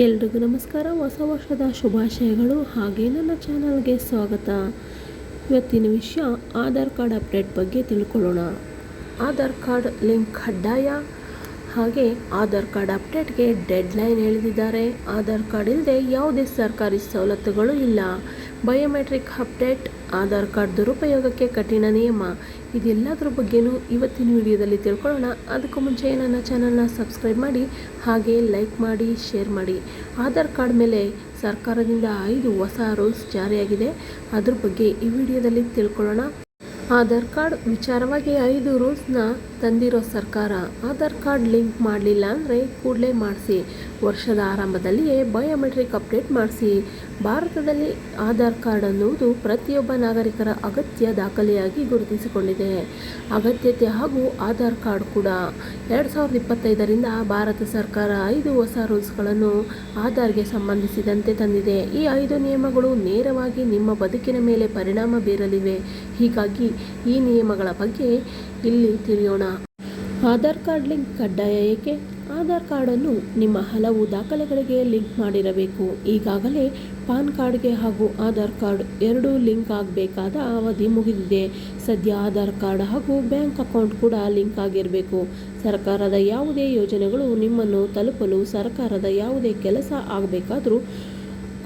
ಎಲ್ರಿಗೂ ನಮಸ್ಕಾರ. ಹೊಸ ವರ್ಷದ ಶುಭಾಶಯಗಳು. ಹಾಗೆ ನನ್ನ ಚಾನಲ್ಗೆ ಸ್ವಾಗತ. ಇವತ್ತಿನ ವಿಷಯ ಆಧಾರ್ ಕಾರ್ಡ್ ಅಪ್ಡೇಟ್ ಬಗ್ಗೆ ತಿಳ್ಕೊಳ್ಳೋಣ. ಆಧಾರ್ ಕಾರ್ಡ್ ಲಿಂಕ್ ಕಡ್ಡಾಯ? ಹಾಗೆ ಆಧಾರ್ ಕಾರ್ಡ್ ಅಪ್ಡೇಟ್ಗೆ ಡೆಡ್ಲೈನ್ ಎಳೆದಿದ್ದಾರೆ ಆಧಾರ್ ಕಾರ್ಡ್ ಇಲ್ಲದೆ ಯಾವುದೇ ಸರ್ಕಾರಿ ಸವಲತ್ತುಗಳು ಇಲ್ಲ. ಬಯೋಮೆಟ್ರಿಕ್ ಅಪ್ಡೇಟ್, ಆಧಾರ್ ಕಾರ್ಡ್ ದುರುಪಯೋಗಕ್ಕೆ ಕಠಿಣ ನಿಯಮ. ಇದೆಲ್ಲದರ ಬಗ್ಗೆನೂ ಇವತ್ತಿನ ವಿಡಿಯೋದಲ್ಲಿ ತಿಳ್ಕೊಳ್ಳೋಣ. ಅದಕ್ಕೂ ಮುಂಚೆ ನನ್ನ ಚಾನಲ್ನ ಸಬ್ಸ್ಕ್ರೈಬ್ ಮಾಡಿ, ಹಾಗೆ ಲೈಕ್ ಮಾಡಿ, ಶೇರ್ ಮಾಡಿ. ಆಧಾರ್ ಕಾರ್ಡ್ ಮೇಲೆ ಸರ್ಕಾರದಿಂದ ಐದು ಹೊಸ ರೂಲ್ಸ್ ಜಾರಿಯಾಗಿದೆ. ಅದ್ರ ಬಗ್ಗೆ ಈ ವಿಡಿಯೋದಲ್ಲಿ ತಿಳ್ಕೊಳ್ಳೋಣ. ಆಧಾರ್ ಕಾರ್ಡ್ ವಿಚಾರವಾಗಿ ಐದು ರೂಲ್ಸ್ನ ತಂದಿರೋ ಸರ್ಕಾರ. ಆಧಾರ್ ಕಾರ್ಡ್ ಲಿಂಕ್ ಮಾಡಲಿಲ್ಲ ಅಂದರೆ ಕೂಡಲೇ ಮಾಡಿಸಿ. ವರ್ಷದ ಆರಂಭದಲ್ಲಿಯೇ ಬಯೋಮೆಟ್ರಿಕ್ ಅಪ್ಡೇಟ್ ಮಾಡಿಸಿ. ಭಾರತದಲ್ಲಿ ಆಧಾರ್ ಕಾರ್ಡ್ ಅನ್ನುವುದು ಪ್ರತಿಯೊಬ್ಬ ನಾಗರಿಕರ ಅಗತ್ಯ ದಾಖಲೆಯಾಗಿ ಗುರುತಿಸಿಕೊಂಡಿದೆ. ಅಗತ್ಯತೆ ಹಾಗೂ ಆಧಾರ್ ಕಾರ್ಡ್ ಕೂಡ. ಎರಡು ಸಾವಿರದ ಇಪ್ಪತ್ತೈದರಿಂದ ಭಾರತ ಸರ್ಕಾರ ಐದು ಹೊಸ ರೂಲ್ಸ್ಗಳನ್ನು ಆಧಾರ್ಗೆ ಸಂಬಂಧಿಸಿದಂತೆ ತಂದಿದೆ. ಈ ಐದು ನಿಯಮಗಳು ನೇರವಾಗಿ ನಿಮ್ಮ ಬದುಕಿನ ಮೇಲೆ ಪರಿಣಾಮ ಬೀರಲಿವೆ. ಹೀಗಾಗಿ ಈ ನಿಯಮಗಳ ಬಗ್ಗೆ ಇಲ್ಲಿ ತಿಳಿಯೋಣ. ಆಧಾರ್ ಕಾರ್ಡ್ ಲಿಂಕ್ ಕಡ್ಡಾಯ ಏಕೆ? ಆಧಾರ್ ಕಾರ್ಡನ್ನು ನಿಮ್ಮ ಹಲವು ದಾಖಲೆಗಳಿಗೆ ಲಿಂಕ್ ಮಾಡಿರಬೇಕು. ಈಗಾಗಲೇ ಪಾನ್ ಕಾರ್ಡ್ಗೆ ಹಾಗೂ ಆಧಾರ್ ಕಾರ್ಡ್ ಎರಡೂ ಲಿಂಕ್ ಆಗಬೇಕಾದ ಅವಧಿ ಮುಗಿದಿದೆ. ಸದ್ಯ ಆಧಾರ್ ಕಾರ್ಡ್ ಹಾಗೂ ಬ್ಯಾಂಕ್ ಅಕೌಂಟ್ ಕೂಡ ಲಿಂಕ್ ಆಗಿರಬೇಕು. ಸರ್ಕಾರದ ಯಾವುದೇ ಯೋಜನೆಗಳು ನಿಮ್ಮನ್ನು ತಲುಪಲು ಸರ್ಕಾರದ ಯಾವುದೇ ಕೆಲಸ ಆಗಬೇಕಾದರೂ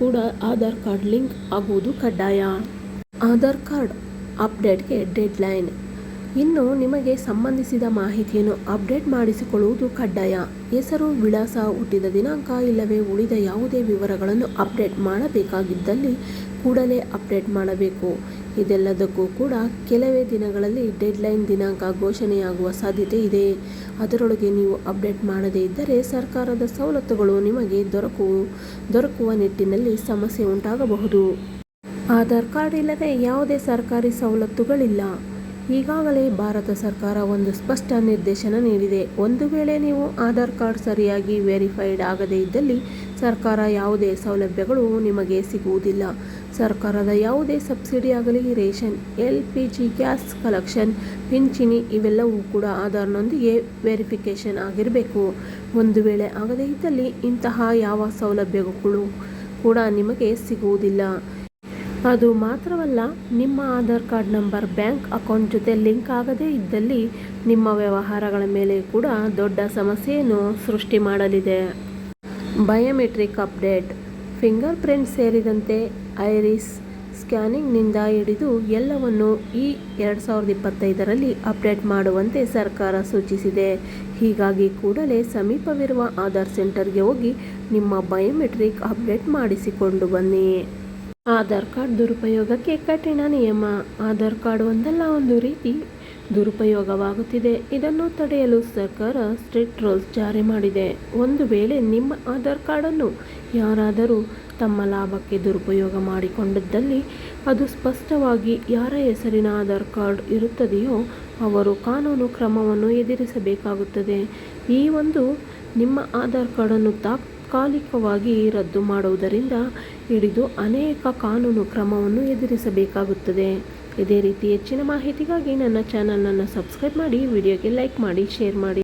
ಕೂಡ ಆಧಾರ್ ಕಾರ್ಡ್ ಲಿಂಕ್ ಆಗುವುದು ಕಡ್ಡಾಯ. ಆಧಾರ್ ಕಾರ್ಡ್ ಅಪ್ಡೇಟ್ಗೆ ಡೆಡ್ ಲೈನ್ ಇನ್ನು ನಿಮಗೆ ಸಂಬಂಧಿಸಿದ ಮಾಹಿತಿಯನ್ನು ಅಪ್ಡೇಟ್ ಮಾಡಿಸಿಕೊಳ್ಳುವುದು ಕಡ್ಡಾಯ. ಹೆಸರು, ವಿಳಾಸ, ಹುಟ್ಟಿದ ದಿನಾಂಕ ಇಲ್ಲವೇ ಉಳಿದ ಯಾವುದೇ ವಿವರಗಳನ್ನು ಅಪ್ಡೇಟ್ ಮಾಡಬೇಕಾಗಿದ್ದಲ್ಲಿ ಕೂಡಲೇ ಅಪ್ಡೇಟ್ ಮಾಡಬೇಕು. ಇದೆಲ್ಲದಕ್ಕೂ ಕೂಡ ಕೆಲವೇ ದಿನಗಳಲ್ಲಿ ಡೆಡ್ಲೈನ್ ದಿನಾಂಕ ಘೋಷಣೆಯಾಗುವ ಸಾಧ್ಯತೆ ಇದೆ. ಅದರೊಳಗೆ ನೀವು ಅಪ್ಡೇಟ್ ಮಾಡದೇ ಇದ್ದರೆ ಸರ್ಕಾರದ ಸವಲತ್ತುಗಳು ನಿಮಗೆ ದೊರಕು ದೊರಕುವ ನಿಟ್ಟಿನಲ್ಲಿ ಸಮಸ್ಯೆ ಉಂಟಾಗಬಹುದು. ಆಧಾರ್ ಕಾರ್ಡ್ ಇಲ್ಲದೆ ಯಾವುದೇ ಸರ್ಕಾರಿ ಸವಲತ್ತುಗಳಿಲ್ಲ. ಈಗಾಗಲೇ ಭಾರತ ಸರ್ಕಾರ ಒಂದು ಸ್ಪಷ್ಟ ನಿರ್ದೇಶನ ನೀಡಿದೆ. ಒಂದು ವೇಳೆ ನೀವು ಆಧಾರ್ ಕಾರ್ಡ್ ಸರಿಯಾಗಿ ವೆರಿಫೈಡ್ ಆಗದೇ ಇದ್ದಲ್ಲಿ ಸರ್ಕಾರ ಯಾವುದೇ ಸೌಲಭ್ಯಗಳು ನಿಮಗೆ ಸಿಗುವುದಿಲ್ಲ. ಸರ್ಕಾರದ ಯಾವುದೇ ಸಬ್ಸಿಡಿ ಆಗಲಿ, ration, L P G, gas collection, ಪಿಂಚಿಣಿ ಇವೆಲ್ಲವೂ ಕೂಡ ಆಧಾರ್ನೊಂದಿಗೆ ವೆರಿಫಿಕೇಷನ್ ಆಗಿರಬೇಕು. ಒಂದು ವೇಳೆ ಆಗದೇ ಇದ್ದಲ್ಲಿ ಇಂತಹ ಯಾವ ಸೌಲಭ್ಯಗಳು ಕೂಡ ನಿಮಗೆ ಸಿಗುವುದಿಲ್ಲ. ಅದು ಮಾತ್ರವಲ್ಲ, ನಿಮ್ಮ Aadhaar card number, bank account ಜೊತೆ ಲಿಂಕ್ ಆಗದೇ ಇದ್ದಲ್ಲಿ ನಿಮ್ಮ ವ್ಯವಹಾರಗಳ ಮೇಲೆ ಕೂಡ ದೊಡ್ಡ ಸಮಸ್ಯೆಯನ್ನು ಸೃಷ್ಟಿ ಮಾಡಲಿದೆ. Biometric update. ಫಿಂಗರ್ ಪ್ರಿಂಟ್ ಸೇರಿದಂತೆ ಐರಿಸ್ ಸ್ಕ್ಯಾನಿಂಗ್ನಿಂದ ಹಿಡಿದು ಎಲ್ಲವನ್ನು ಈ ಎರಡು ಸಾವಿರದ ಇಪ್ಪತ್ತೈದರಲ್ಲಿ ಅಪ್ಡೇಟ್ ಮಾಡುವಂತೆ ಸರ್ಕಾರ ಸೂಚಿಸಿದೆ. ಹೀಗಾಗಿ ಕೂಡಲೇ ಸಮೀಪವಿರುವ ಆಧಾರ್ ಸೆಂಟರ್ಗೆ ಹೋಗಿ ನಿಮ್ಮ ಬಯೋಮೆಟ್ರಿಕ್ ಅಪ್ಡೇಟ್ ಮಾಡಿಸಿಕೊಂಡು ಬನ್ನಿ. ಆಧಾರ್ ಕಾರ್ಡ್ ದುರುಪಯೋಗಕ್ಕೆ ಕಠಿಣ ನಿಯಮ. ಆಧಾರ್ ಕಾರ್ಡ್ ಒಂದಲ್ಲ, ಒಂದು ರೀತಿ ದುರುಪಯೋಗವಾಗುತ್ತಿದೆ. ಇದನ್ನು ತಡೆಯಲು ಸರ್ಕಾರ ಸ್ಟ್ರಿಕ್ಟ್ ರೂಲ್ಸ್ ಜಾರಿ ಮಾಡಿದೆ. ಒಂದು ವೇಳೆ ನಿಮ್ಮ ಆಧಾರ್ ಕಾರ್ಡನ್ನು ಯಾರಾದರೂ ತಮ್ಮ ಲಾಭಕ್ಕೆ ದುರುಪಯೋಗ ಮಾಡಿಕೊಂಡಿದ್ದಲ್ಲಿ ಅದು ಸ್ಪಷ್ಟವಾಗಿ ಯಾರ ಹೆಸರಿನ ಆಧಾರ್ ಕಾರ್ಡ್ ಇರುತ್ತದೆಯೋ ಅವರು ಕಾನೂನು ಕ್ರಮವನ್ನು ಎದುರಿಸಬೇಕಾಗುತ್ತದೆ. ಈ ಒಂದು ನಿಮ್ಮ ಆಧಾರ್ ಕಾರ್ಡನ್ನು ತಾತ್ಕಾಲಿಕವಾಗಿ ರದ್ದು ಮಾಡುವುದರಿಂದ ಹಿಡಿದು ಅನೇಕ ಕಾನೂನು ಕ್ರಮವನ್ನು ಎದುರಿಸಬೇಕಾಗುತ್ತದೆ. ಇದೇ ರೀತಿ ಹೆಚ್ಚಿನ ಮಾಹಿತಿಗಾಗಿ ನನ್ನ ಚಾನಲನ್ನು ಸಬ್ಸ್ಕ್ರೈಬ್ ಮಾಡಿ, ವಿಡಿಯೋಗೆ ಲೈಕ್ ಮಾಡಿ, ಶೇರ್ ಮಾಡಿ.